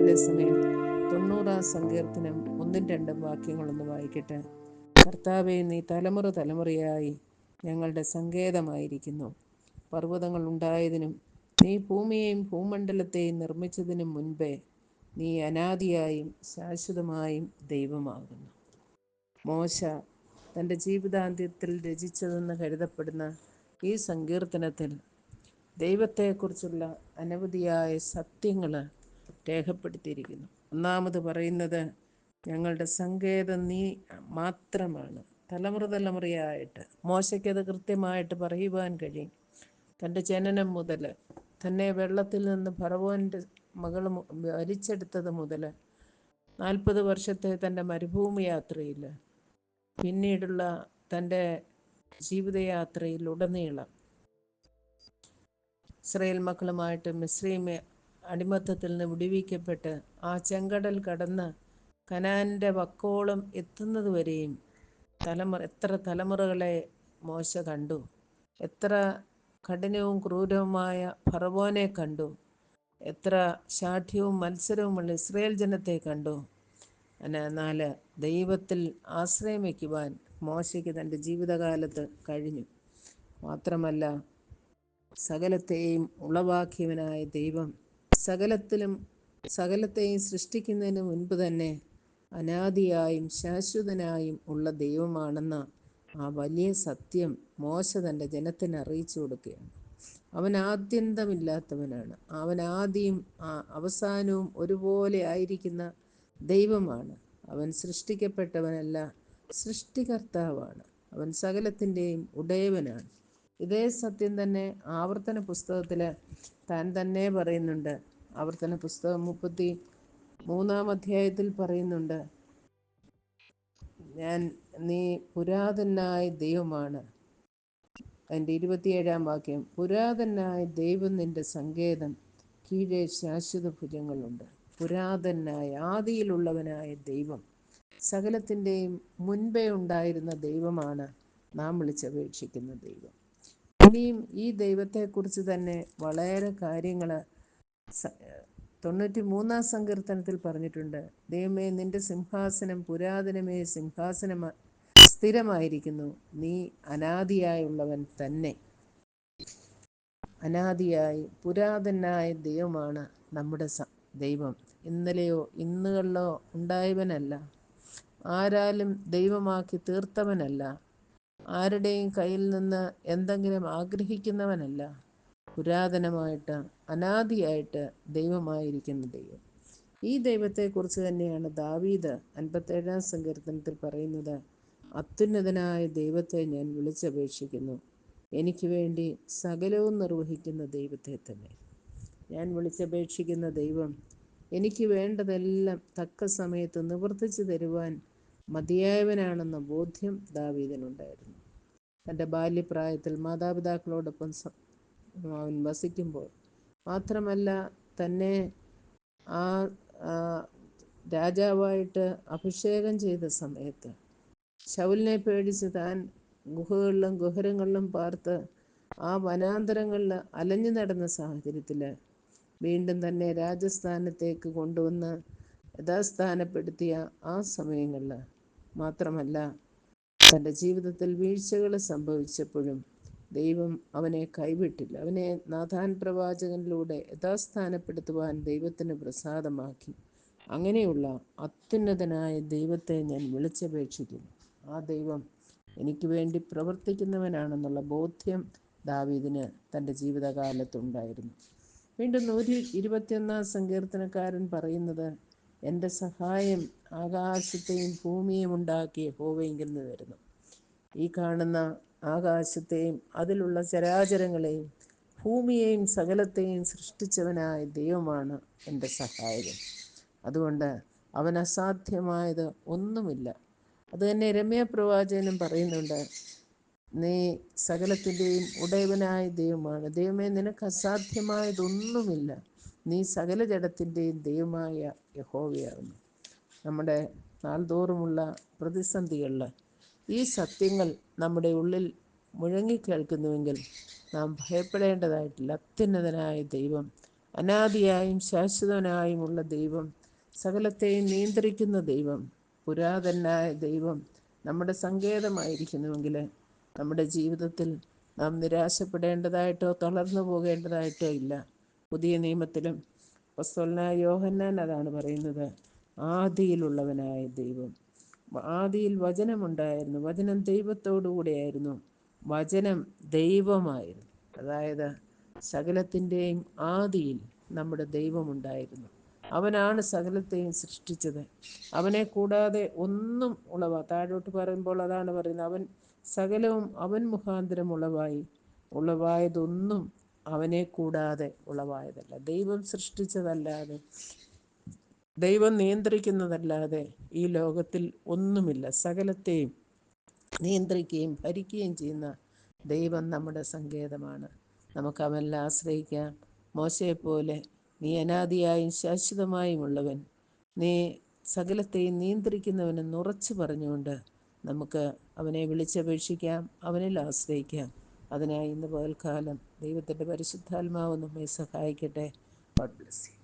രാവിലെ സമയം തൊണ്ണൂറാം സങ്കീർത്തനം ഒന്നും രണ്ടും വാക്യങ്ങളൊന്ന് വായിക്കട്ടെ. കർത്താവെ നീ തലമുറ തലമുറയായി ഞങ്ങളുടെ സങ്കേതമായിരിക്കുന്നു. പർവതങ്ങൾ ഉണ്ടായതിനും നീ ഭൂമിയെയും ഭൂമണ്ഡലത്തെയും നിർമ്മിച്ചതിനും മുൻപേ നീ അനാദിയായും ശാശ്വതമായും ദൈവമാകുന്നു. മോശ തന്റെ ജീവിതാന്ത്യത്തിൽ രചിച്ചതെന്ന് കരുതപ്പെടുന്ന ഈ സങ്കീർത്തനത്തിൽ ദൈവത്തെക്കുറിച്ചുള്ള അനവധിയായ സത്യങ്ങൾ രേഖപ്പെടുത്തിയിരിക്കുന്നു. ഒന്നാമത് പറയുന്നത് ഞങ്ങളുടെ സങ്കേതം നീ മാത്രമാണ്. തലമുറ തലമുറയായിട്ട് മോശയ്ക്കത് കൃത്യമായിട്ട് പറയുവാൻ കഴിയും. തന്റെ ജനനം മുതൽ തന്നെ വെള്ളത്തിൽ നിന്ന് ഫറവോന്റെ മകൾ വലിച്ചെടുത്തത് മുതൽ നാൽപ്പത് വർഷത്തെ തന്റെ മരുഭൂമി യാത്രയിൽ പിന്നീടുള്ള തന്റെ ജീവിതയാത്രയിൽ ഉടനീളം ഇസ്രയേൽ മക്കളുമായിട്ട് മിശ്രീമ അടിമത്തത്തിൽ നിന്ന് വിടുവിക്കപ്പെട്ട് ആ ചെങ്കടൽ കടന്ന് കനാന്റെ വക്കോളം എത്തുന്നത് വരെയും തലമുറ എത്ര തലമുറകളെ മോശ കണ്ടു എത്ര കഠിനവും ക്രൂരവുമായ ഫറവോനെ കണ്ടു എത്ര ശാഠ്യവും മത്സരവുമുള്ള ഇസ്രയേൽ ജനത്തെ കണ്ടു. എന്നാൽ ദൈവത്തിൽ ആശ്രയം വയ്ക്കുവാൻ മോശയ്ക്ക് തന്റെ ജീവിതകാലത്ത് കഴിഞ്ഞു. മാത്രമല്ല സകലത്തെയും ഉളവാക്കിയവനായ ദൈവം സകലത്തിലും സകലത്തെയും സൃഷ്ടിക്കുന്നതിന് മുൻപ് തന്നെ അനാദിയായും ശാശ്വതനായും ഉള്ള ദൈവമാണെന്ന ആ വലിയ സത്യം മോശ തന്റെ ജനത്തിന് അറിയിച്ചു കൊടുക്കുകയാണ്. അവൻ ആദ്യന്തമില്ലാത്തവനാണ് അവൻ ആദ്യം അവസാനവും ഒരുപോലെ ആയിരിക്കുന്ന ദൈവമാണ്. അവൻ സൃഷ്ടിക്കപ്പെട്ടവനല്ല സൃഷ്ടികർത്താവാണ്. അവൻ സകലത്തിന്റെയും ഉടയവനാണ്. ഇതേ സത്യം തന്നെ ആവർത്തന പുസ്തകത്തിൽ താൻ തന്നെ പറയുന്നുണ്ട്. ആവർത്തന പുസ്തകം മുപ്പത്തി മൂന്നാം അധ്യായത്തിൽ പറയുന്നുണ്ട് ഞാൻ നീ പുരാതനായ ദൈവമാണ്. അതിന്റെ ഇരുപത്തിയേഴാം വാക്യം പുരാതനായ ദൈവം നിന്റെ സങ്കേതം കീഴേ ശാശ്വത ഭുജങ്ങളുണ്ട്. പുരാതനായ ആദിയിലുള്ളവനായ ദൈവം സകലത്തിന്റെയും മുൻപേ ഉണ്ടായിരുന്ന ദൈവമാണ് നാം വിളിച്ചപേക്ഷിക്കുന്ന ദൈവം. ഇനിയും ഈ ദൈവത്തെക്കുറിച്ച് തന്നെ വളരെ കാര്യങ്ങൾ തൊണ്ണൂറ്റി മൂന്നാം സങ്കീർത്തനത്തിൽ പറഞ്ഞിട്ടുണ്ട് ദൈവമേ നിന്റെ സിംഹാസനം പുരാതനമേ സിംഹാസനം സ്ഥിരമായിരിക്കുന്നു നീ അനാദിയായുള്ളവൻ തന്നെ. അനാദിയായി പുരാതനായ ദൈവമാണ് നമ്മുടെ ദൈവം. ഇന്നലെയോ ഇന്നുകളിലോ ഉണ്ടായവനല്ല. ആരാലും ദൈവമാക്കി തീർത്തവനല്ല. ആരുടെയും കയ്യിൽ നിന്ന് എന്തെങ്കിലും ആഗ്രഹിക്കുന്നവനല്ല. പുരാതനമായിട്ട് അനാദിയായിട്ട് ദൈവമായിരിക്കുന്ന ദൈവം. ഈ ദൈവത്തെക്കുറിച്ച് തന്നെയാണ് ദാവീദ് അൻപത്തേഴാം സങ്കീർത്തനത്തിൽ പറയുന്നത് അത്യുന്നതനായ ദൈവത്തെ ഞാൻ വിളിച്ചപേക്ഷിക്കുന്നു. എനിക്ക് വേണ്ടി സകലവും നിർവഹിക്കുന്ന ദൈവത്തെ തന്നെ. ഞാൻ വിളിച്ചപേക്ഷിക്കുന്ന ദൈവം എനിക്ക് വേണ്ടതെല്ലാം തക്ക സമയത്ത് നിവർത്തിച്ചു തരുവാൻ മതിയായവനാണെന്ന ബോധ്യം ദാവീദനുണ്ടായിരുന്നു. തന്റെ ബാല്യപ്രായത്തിൽ മാതാപിതാക്കളോടൊപ്പം അവൻ വസിക്കുമ്പോൾ മാത്രമല്ല തന്നെ ആ രാജാവായിട്ട് അഭിഷേകം ചെയ്ത സമയത്ത് ശൗലിനെ പേടിച്ച് താൻ ഗുഹകളിലും ഗുഹരങ്ങളിലും പാർത്ത് ആ വനാന്തരങ്ങളിൽ അലഞ്ഞു നടന്ന സാഹചര്യത്തിൽ വീണ്ടും തന്നെ രാജസ്ഥാനത്തേക്ക് കൊണ്ടുവന്ന് യഥാസ്ഥാനപ്പെടുത്തിയ ആ സമയങ്ങളിൽ മാത്രമല്ല തന്റെ ജീവിതത്തിൽ വീഴ്ചകൾ സംഭവിച്ചപ്പോഴും ദൈവം അവനെ കൈവിട്ടില്ല. അവനെ നാഥാൻ പ്രവാചകനിലൂടെ യഥാസ്ഥാനപ്പെടുത്തുവാൻ ദൈവത്തിന് പ്രസാദമാക്കി. അങ്ങനെയുള്ള അത്യുന്നതനായ ദൈവത്തെ ഞാൻ വിളിച്ചപേക്ഷിക്കുന്നു. ആ ദൈവം എനിക്ക് വേണ്ടി പ്രവർത്തിക്കുന്നവനാണെന്നുള്ള ബോധ്യം ദാവീദിന് തന്റെ ജീവിതകാലത്തുണ്ടായിരുന്നു വീണ്ടും നൂറ്റി ഇരുപത്തിയൊന്നാം സങ്കീർത്തനക്കാരൻ പറയുന്നത് എന്റെ സഹായം ആകാശത്തെയും ഭൂമിയും ഉണ്ടാക്കിയ ഹോവയെങ്കിൽ നിന്ന് വരുന്നു. ഈ കാണുന്ന ആകാശത്തെയും അതിലുള്ള ചരാചരങ്ങളെയും ഭൂമിയെയും സകലത്തെയും സൃഷ്ടിച്ചവനായ ദൈവമാണ് എന്റെ സഹായകൻ. അതുകൊണ്ട് അവൻ അസാധ്യമായത് ഒന്നുമില്ല. അത് തന്നെ രമ്യ പ്രവാചകനും പറയുന്നുണ്ട് നീ സകലത്തിന്റെയും ഉടയവനായ ദൈവമാണ്. ദൈവമേ നിനക്ക് അസാധ്യമായതൊന്നുമില്ല. നീ സകല ജഡത്തിന്റെയും ദൈവമായ യഹോവയാകുന്നു. നമ്മുടെ നാൾതോറുമുള്ള പ്രതിസന്ധികളിൽ ഈ സത്യങ്ങൾ നമ്മുടെ ഉള്ളിൽ മുഴങ്ങിക്കേൾക്കുന്നുവെങ്കിൽ നാം ഭയപ്പെടേണ്ടതായിട്ടില്ല അത്യുന്നതനായ ദൈവം അനാദിയായും ശാശ്വതനായുമുള്ള ദൈവം സകലത്തെയും നിയന്ത്രിക്കുന്ന ദൈവം പുരാതനായ ദൈവം നമ്മുടെ സങ്കേതമായിരിക്കുന്നുവെങ്കിൽ നമ്മുടെ ജീവിതത്തിൽ നാം നിരാശപ്പെടേണ്ടതായിട്ടോ തളർന്നു പോകേണ്ടതായിട്ടോ ഇല്ല. പുതിയ നിയമത്തിലും അപ്പോസ്തലനായ യോഹന്നാൻ അതാണ് പറയുന്നത് ആദിയിലുള്ളവനായ ദൈവം. ആദിയിൽ വചനമുണ്ടായിരുന്നു. വചനം ദൈവത്തോടു കൂടെയായിരുന്നു വചനം ദൈവമായിരുന്നു. അതായത് സകലത്തിന്റെയും ആദിയിൽ നമ്മുടെ ദൈവമുണ്ടായിരുന്നു. അവനാണ് സകലത്തെയും സൃഷ്ടിച്ചത്. അവനെ കൂടാതെ ഒന്നും ഉളവ. താഴോട്ട് പറയുമ്പോൾ അതാണ് പറയുന്നത്. അവൻ സകലവും അവൻ മുഖാന്തരം ഉളവായി. ഉളവായതൊന്നും അവനെ കൂടാതെ ഉളവായതല്ല. ദൈവം സൃഷ്ടിച്ചതല്ലാതെ ദൈവം നിയന്ത്രിക്കുന്നതല്ലാതെ ഈ ലോകത്തിൽ ഒന്നുമില്ല. സകലത്തെയും നിയന്ത്രിക്കുകയും ഭരിക്കുകയും ചെയ്യുന്ന ദൈവം നമ്മുടെ സങ്കേതമാണ്. നമുക്ക് അവനിൽ ആശ്രയിക്കാം. മോശയെപ്പോലെ നീ അനാദിയായും ശാശ്വതമായും ഉള്ളവൻ. നീ സകലത്തെയും നിയന്ത്രിക്കുന്നവനെന്ന് ഉറച്ചു പറഞ്ഞുകൊണ്ട് നമുക്ക് അവനെ വിളിച്ചപേക്ഷിക്കാം അവനിൽ ആശ്രയിക്കാം. അതിനായി ഇന്ന് പകൽക്കാലം ദൈവത്തിന്റെ പരിശുദ്ധാത്മാവ് നമ്മെ സഹായിക്കട്ടെ. God U